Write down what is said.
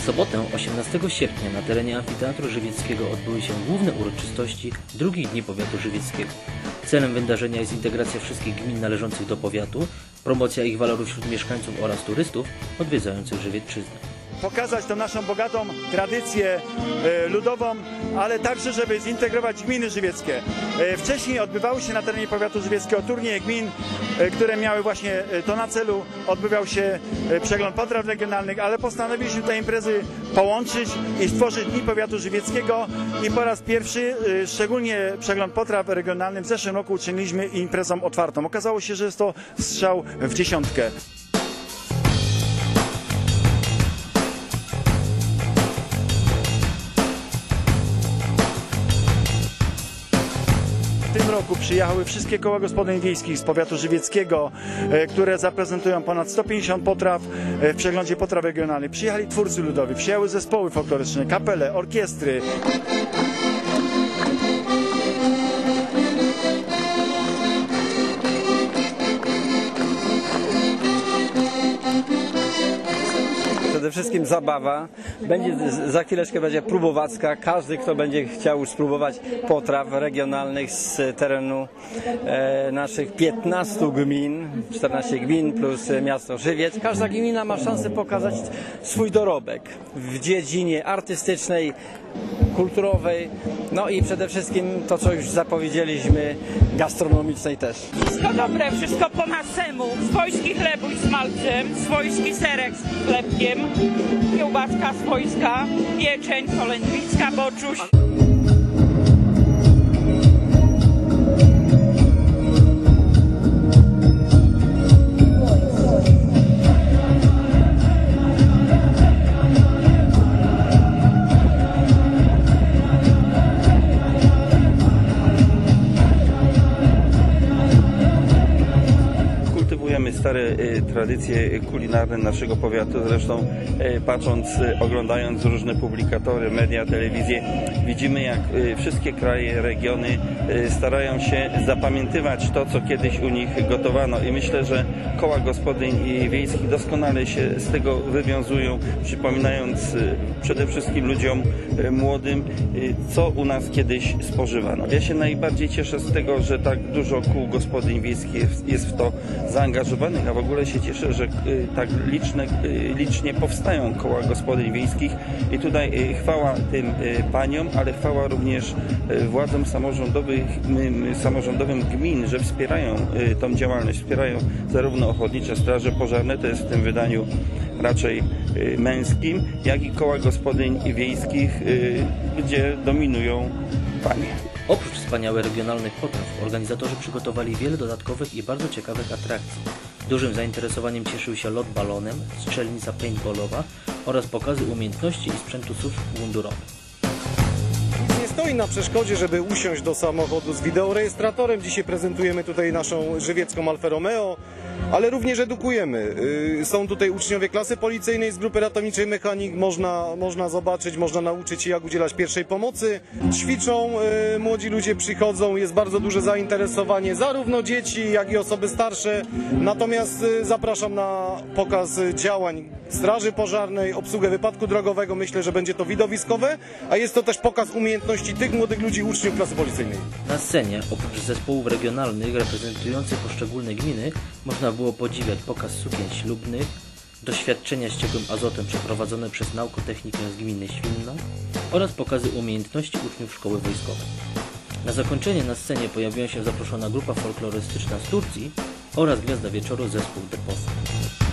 W sobotę 18 sierpnia na terenie Amfiteatru Żywieckiego odbyły się główne uroczystości drugich dni powiatu żywieckiego. Celem wydarzenia jest integracja wszystkich gmin należących do powiatu, promocja ich walorów wśród mieszkańców oraz turystów odwiedzających Żywiecczyznę. Pokazać tą naszą bogatą tradycję e, ludową, ale także, żeby zintegrować gminy żywieckie. E, Wcześniej odbywały się na terenie powiatu żywieckiego turnieje gmin, e, które miały właśnie to na celu. Odbywał się przegląd potraw regionalnych, ale postanowiliśmy te imprezy połączyć i stworzyć Dni Powiatu Żywieckiego i po raz pierwszy szczególnie przegląd potraw regionalnych w zeszłym roku uczyniliśmy imprezą otwartą. Okazało się, że jest to strzał w dziesiątkę. Roku przyjechały wszystkie koła gospodyń wiejskich z powiatu żywieckiego, e, które zaprezentują ponad 150 potraw e, w przeglądzie potraw regionalnych. Przyjechali twórcy ludowi, przyjechały zespoły folkloryczne, kapele, orkiestry. Przede wszystkim zabawa. Będzie, za chwileczkę będzie próbowacka. Każdy, kto będzie chciał spróbować potraw regionalnych z terenu e, naszych 15 gmin, 14 gmin plus miasto Żywiec. Każda gmina ma szansę pokazać swój dorobek w dziedzinie artystycznej, kulturowej, no i przede wszystkim to, co już zapowiedzieliśmy, gastronomicznej też. Wszystko dobre, wszystko po naszemu. Swojski chlebuj z malcem, swojski serek z chlebkiem, kiełbaska swojska, pieczeń, polędwicka, boczuś. Kultywujemy stare y, tradycje kulinarne naszego powiatu. Zresztą y, patrząc, y, oglądając różne publikatory, media, telewizję, widzimy jak wszystkie kraje, regiony starają się zapamiętywać to, co kiedyś u nich gotowano. I myślę, że koła gospodyń wiejskich doskonale się z tego wywiązują, przypominając przede wszystkim ludziom młodym, co u nas kiedyś spożywano. Ja się najbardziej cieszę z tego, że tak dużo kół gospodyń wiejskich jest w to zaangażowanych, a w ogóle się cieszę, że y, tak liczne, y, licznie powstają koła gospodyń wiejskich. I tutaj y, chwała tym paniom, ale chwała również władzom samorządowych, samorządowym gmin, że wspierają tą działalność, wspierają zarówno ochotnicze straże pożarne, to jest w tym wydaniu raczej męskim, jak i koła gospodyń wiejskich, gdzie dominują panie. Oprócz wspaniałych regionalnych potraw, organizatorzy przygotowali wiele dodatkowych i bardzo ciekawych atrakcji. Dużym zainteresowaniem cieszył się lot balonem, strzelnica paintballowa oraz pokazy umiejętności i sprzętu służb mundurowych. Stoi na przeszkodzie, żeby usiąść do samochodu z wideorejestratorem. Dzisiaj prezentujemy tutaj naszą żywiecką Alfa Romeo, ale również edukujemy. Yy, Są tutaj uczniowie klasy policyjnej z grupy ratowniczej mechanik. Można, można zobaczyć, można nauczyć się jak udzielać pierwszej pomocy. Ćwiczą, yy, młodzi ludzie przychodzą, jest bardzo duże zainteresowanie, zarówno dzieci, jak i osoby starsze. Natomiast yy, zapraszam na pokaz działań Straży Pożarnej, obsługę wypadku drogowego. Myślę, że będzie to widowiskowe, a jest to też pokaz umiejętności tych młodych ludzi, uczniów klasy policyjnej. Na scenie, oprócz zespołów regionalnych reprezentujących poszczególne gminy, można podziwiać pokaz sukien ślubnych, doświadczenia z ciekłym azotem przeprowadzone przez naukotechnikę z gminy Świnna oraz pokazy umiejętności uczniów szkoły wojskowej. Na zakończenie na scenie pojawiła się zaproszona grupa folklorystyczna z Turcji oraz gwiazda wieczoru zespół The Posse.